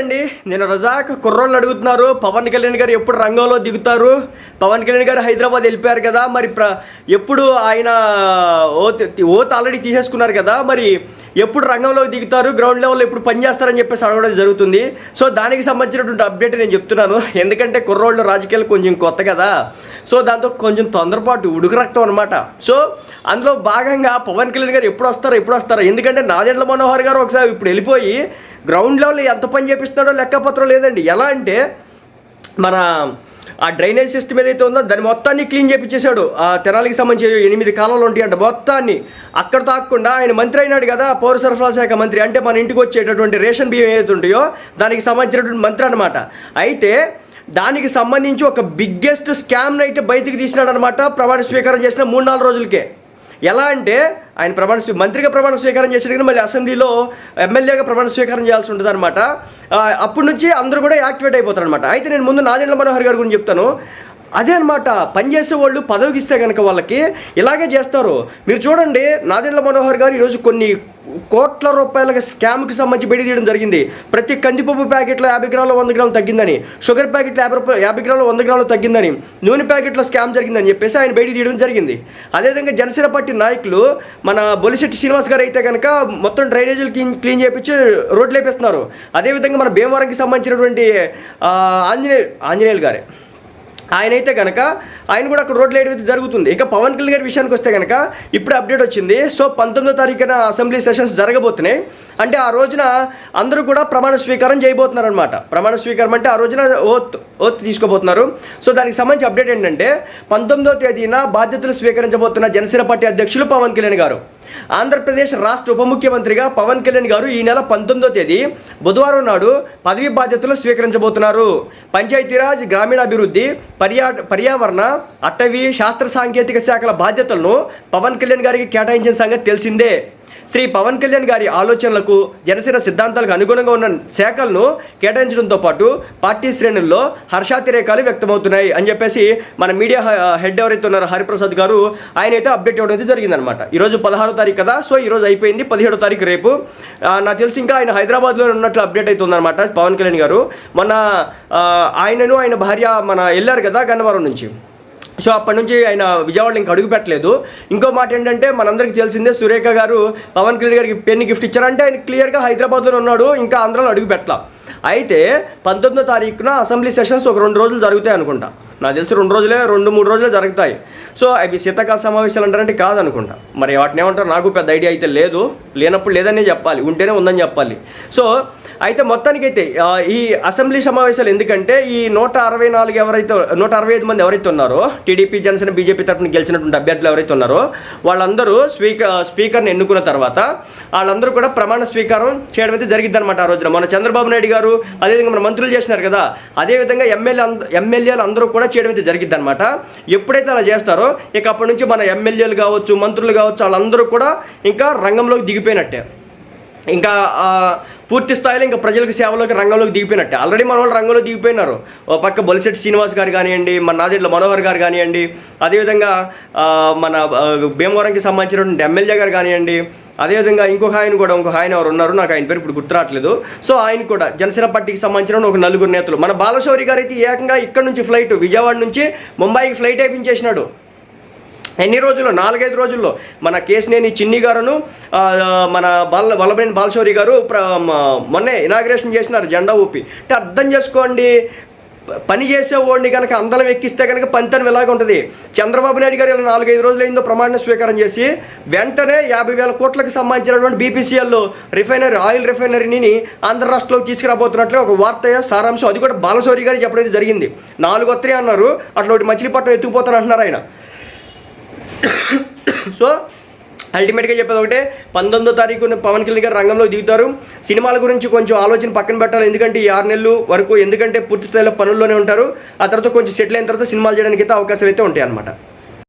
అండి నేను రజాక్ కుర్రోళ్ళు అడుగుతున్నారు పవన్ కళ్యాణ్ గారు ఎప్పుడు రంగంలో దిగుతారు? పవన్ కళ్యాణ్ గారు హైదరాబాద్ వెళ్ళిపోయారు కదా మరి ప్ర ఎప్పుడు ఆయన ఓత్ ఓత్ ఆల్రెడీ తీసేసుకున్నారు కదా మరి ఎప్పుడు రంగంలో దిగుతారు గ్రౌండ్ లెవెల్లో ఎప్పుడు పని చేస్తారని చెప్పేసి అడగడం జరుగుతుంది. సో దానికి సంబంధించినటువంటి అప్డేట్ నేను చెప్తున్నాను. ఎందుకంటే కుర్రోళ్ళు రాజకీయాలు కొంచెం కొత్త కదా. సో దాంతో కొంచెం తొందరపాటు ఉడుకు రక్తం అనమాట సో అందులో భాగంగా పవన్ కళ్యాణ్ గారు ఎప్పుడు వస్తారో ఎప్పుడు వస్తారో. ఎందుకంటే నాదెండ్ల మనోహర్ గారు ఒకసారి ఇప్పుడు వెళ్ళిపోయి గ్రౌండ్ లెవెల్లో ఎంత పని చేపిస్తున్నాడో లెక్కపత్రం లేదండి. ఎలా అంటే మన ఆ డ్రైనేజ్ సిస్టమ్ ఏదైతే ఉందో దాన్ని మొత్తాన్ని క్లీన్ చేపించేశాడు ఆ తెనాలికి సంబంధించి ఎనిమిది కాలాలు అంట మొత్తాన్ని అక్కడ తాకుండా ఆయన మంత్రి అయినాడు కదా పౌర సరఫరా శాఖ మంత్రి. అంటే మన ఇంటికి వచ్చేటటువంటి రేషన్ బియ్యం ఏదైతే ఉంటాయో దానికి సంబంధించినటువంటి మంత్రి అనమాట అయితే దానికి సంబంధించి ఒక బిగ్గెస్ట్ స్కామ్ను అయితే బయటికి తీసినాడనమాట ప్రమాణ స్వీకారం చేసిన మూడు నాలుగు రోజులకే. ఎలా అంటే ఆయన ప్రమాణ మంత్రిగా ప్రమాణ స్వీకారం చేశాడు కానీ మళ్ళీ అసెంబ్లీలో ఎమ్మెల్యేగా ప్రమాణ స్వీకారం చేయాల్సి ఉంటుంది అనమాట అప్పటి నుంచి అందరూ కూడా యాక్టివేట్ అయిపోతారు అనమాట అయితే నేను ముందు నాదెండ్ల మనోహర్ గారి గురించి చెప్తాను. అదే అనమాట పనిచేసే వాళ్ళు పదవికి ఇస్తే కనుక వాళ్ళకి ఇలాగే చేస్తారు. మీరు చూడండి నాదెండ్ల మనోహర్ గారు ఈరోజు కొన్ని కోట్ల రూపాయల స్కామ్కి సంబంధించి బయట తీయడం జరిగింది. ప్రతి కందిపప్పు ప్యాకెట్లో యాభై గ్రాములు వంద గ్రాములు తగ్గిందని షుగర్ ప్యాకెట్లో యాభై రూపాయలు యాభై గ్రాములు వంద గ్రాములు తగ్గిందని నూనె ప్యాకెట్లో స్కామ్ జరిగిందని చెప్పేసి ఆయన బయట తీయడం జరిగింది. అదేవిధంగా జనసేన పార్టీ నాయకులు మన బొలిశెట్టి శ్రీనివాస్ గారు అయితే కనుక మొత్తం డ్రైనేజీలు క్లీన్ క్లీన్ చేయించి రోడ్లు వేపిస్తున్నారు అదేవిధంగా మన భీమవరంకి సంబంధించినటువంటి ఆంజనేయ ఆంజనేయులు గారే. ఆయన అయితే కనుక ఆయన కూడా అక్కడ రోడ్లు వేయడం అయితే జరుగుతుంది. ఇక పవన్ కళ్యాణ్ గారి విషయానికి వస్తే కనుక ఇప్పుడు అప్డేట్ వచ్చింది. సో పంతొమ్మిదో తారీఖున అసెంబ్లీ సెషన్స్ జరగబోతున్నాయి. అంటే ఆ రోజున అందరూ కూడా ప్రమాణ స్వీకారం చేయబోతున్నారు అనమాట ప్రమాణ స్వీకారం అంటే ఆ రోజున ఓత్ ఓత్ తీసుకోబోతున్నారు. సో దానికి సంబంధించి అప్డేట్ ఏంటంటే పంతొమ్మిదో తేదీన బాధ్యతలు స్వీకరించబోతున్న జనసేన పార్టీ అధ్యక్షులు పవన్ కళ్యాణ్ గారు. ఆంధ్రప్రదేశ్ రాష్ట్ర ఉప ముఖ్యమంత్రిగా పవన్ కళ్యాణ్ గారు ఈ నెల పంతొమ్మిదో తేదీ బుధవారం నాడు పదవి బాధ్యతలు స్వీకరించబోతున్నారు. పంచాయతీరాజ్ గ్రామీణాభివృద్ధి పర్యా పర్యావరణ అటవీ శాస్త్ర సాంకేతిక శాఖల బాధ్యతలను పవన్ కళ్యాణ్ గారికి కేటాయించిన సంగతి తెలిసిందే. శ్రీ పవన్ కళ్యాణ్ గారి ఆలోచనలకు జనసేన సిద్ధాంతాలకు అనుగుణంగా ఉన్న శాఖలను కేటాయించడంతో పాటు పార్టీ శ్రేణుల్లో హర్షాతిరేకాలు వ్యక్తమవుతున్నాయి అని చెప్పేసి మన మీడియా హెడ్ ఎవరైతే ఉన్నారో హరిప్రసాద్ గారు ఆయన అయితే అప్డేట్ ఇవ్వడం అయితే జరిగిందనమాట ఈరోజు పదహారో తారీఖు కదా సో ఈరోజు అయిపోయింది పదిహేడో తారీఖు రేపు. నాకు తెలిసి ఇంకా ఆయన హైదరాబాద్లో ఉన్నట్లు అప్డేట్ అవుతుందన్నమాట పవన్ కళ్యాణ్ గారు. మన ఆయనను ఆయన భార్య మన వెళ్ళారు కదా గన్నవరం నుంచి. సో అప్పటి నుంచి ఆయన విజయవాడలో ఇంకా అడుగు పెట్టలేదు. ఇంకో మాట ఏంటంటే మనందరికీ తెలిసిందే సురేఖ గారు పవన్ కళ్యాణ్ గారికి పెన్ను గిఫ్ట్ ఇచ్చారంటే ఆయన క్లియర్గా హైదరాబాద్లో ఉన్నాడు ఇంకా ఆంధ్రాలో అడుగు పెట్టలా. అయితే పంతొమ్మిదో తారీఖున అసెంబ్లీ సెషన్స్ ఒక రెండు రోజులు జరుగుతాయి అనుకుంటా. నాకు తెలిసి రెండు రోజులే రెండు మూడు రోజులే జరుగుతాయి. సో అవి శీతాకాల సమావేశాలు అంటారంటే కాదనుకుంటా. మరి వాటిని ఏమంటారు? నాకు పెద్ద ఐడియా అయితే లేదు. లేనప్పుడు లేదనే చెప్పాలి. ఉంటేనే ఉందని చెప్పాలి. సో అయితే మొత్తానికైతే అయితే ఈ అసెంబ్లీ సమావేశాలు ఎందుకంటే ఈ నూట అరవై నాలుగు ఎవరైతే నూట అరవై ఐదు మంది ఎవరైతే ఉన్నారో టీడీపీ జనసేన బీజేపీ తరఫున గెలిచినటువంటి అభ్యర్థులు ఎవరైతే ఉన్నారో వాళ్ళందరూ స్పీకర్ స్పీకర్ని ఎన్నుకున్న తర్వాత వాళ్ళందరూ కూడా ప్రమాణ స్వీకారం చేయడం అయితే జరిగింది అనమాట ఆ రోజున. మన చంద్రబాబు నాయుడు గారు అదేవిధంగా మన మంత్రులు చేసినారు కదా అదేవిధంగా ఎమ్మెల్యే ఎమ్మెల్యేలు అందరూ కూడా చేయడం అయితే జరిగింది అనమాట ఎప్పుడైతే అలా చేస్తారో ఇక అప్పటి నుంచి మన ఎమ్మెల్యేలు కావచ్చు మంత్రులు కావచ్చు వాళ్ళందరూ కూడా ఇంకా రంగంలోకి దిగిపోయినట్టే. ఇంకా పూర్తి స్థాయిలో ఇంకా ప్రజలకు సేవలోకి రంగంలోకి దిగిపోయినట్టే. ఆల్రెడీ మన వాళ్ళు రంగంలో దిగిపోయినారు. ఓ పక్క బొలిశెట్టి శ్రీనివాస్ గారు కానివ్వండి మన నాదిళ్ళ మనోహర్ గారు కానివ్వండి అదేవిధంగా మన భీమవరంకి సంబంధించినటువంటి ఎమ్మెల్యే గారు కానివ్వండి అదేవిధంగా ఇంకొక ఆయన కూడా ఇంకొక ఆయన ఎవరు ఉన్నారు నాకు ఆయన పేరు ఇప్పుడు గుర్తురావట్లేదు సో ఆయన కూడా జనసేన పార్టీకి సంబంధించిన ఒక నలుగురు నేతలు. మన బాలశౌరి గారు అయితే ఏకంగా ఇక్కడ నుంచి ఫ్లైట్ విజయవాడ నుంచి ముంబైకి ఫ్లైట్ వేయించేసినాడు ఎన్ని రోజుల్లో? నాలుగైదు రోజుల్లో. మన కేసినేని చిన్ని గారును మన బాల వల్లభేని బాలశౌరి గారు ప్ర- మొన్నే ఇనాగ్రేషన్ చేసినారు జెండా ఊపి. అంటే అర్థం చేసుకోండి పని చేసేవాడిని కనుక అందలం ఎక్కిస్తే కనుక పంతనం ఇలాగ ఉంటుంది? చంద్రబాబు నాయుడు గారు ఇలా నాలుగైదు రోజులు అయిందో ప్రమాణ స్వీకారం చేసి వెంటనే యాభై వేల కోట్లకు సంబంధించినటువంటి బీపీసీఎల్ రిఫైనరీ ఆయిల్ రిఫైనరీని ఆంధ్ర రాష్ట్రంలోకి తీసుకురాబోతున్నట్లు ఒక వార్త సారాంశం అది కూడా బాలశౌరి గారు చెప్పడం జరిగింది. నాలుగు వస్తాయి అన్నారు అట్లా ఒకటి మచిలీపట్నం ఎత్తుకుపోతాను అంటున్నారు ఆయన. సో అల్టిమేట్గా చెప్పేది ఒకటే పంతొమ్మిదో తారీఖున పవన్ కళ్యాణ్ గారు రంగంలో దిగుతారు. సినిమాల గురించి కొంచెం ఆలోచన పక్కన పెట్టాలి. ఎందుకంటే ఈ ఆరు నెలలు వరకు ఎందుకంటే పూర్తి స్థాయిలో పనుల్లోనే ఉంటారు. ఆ తర్వాత కొంచెం సెటిల్ అయిన తర్వాత సినిమాలు చేయడానికి అయితే అవకాశాలు అయితే ఉంటాయి అన్నమాట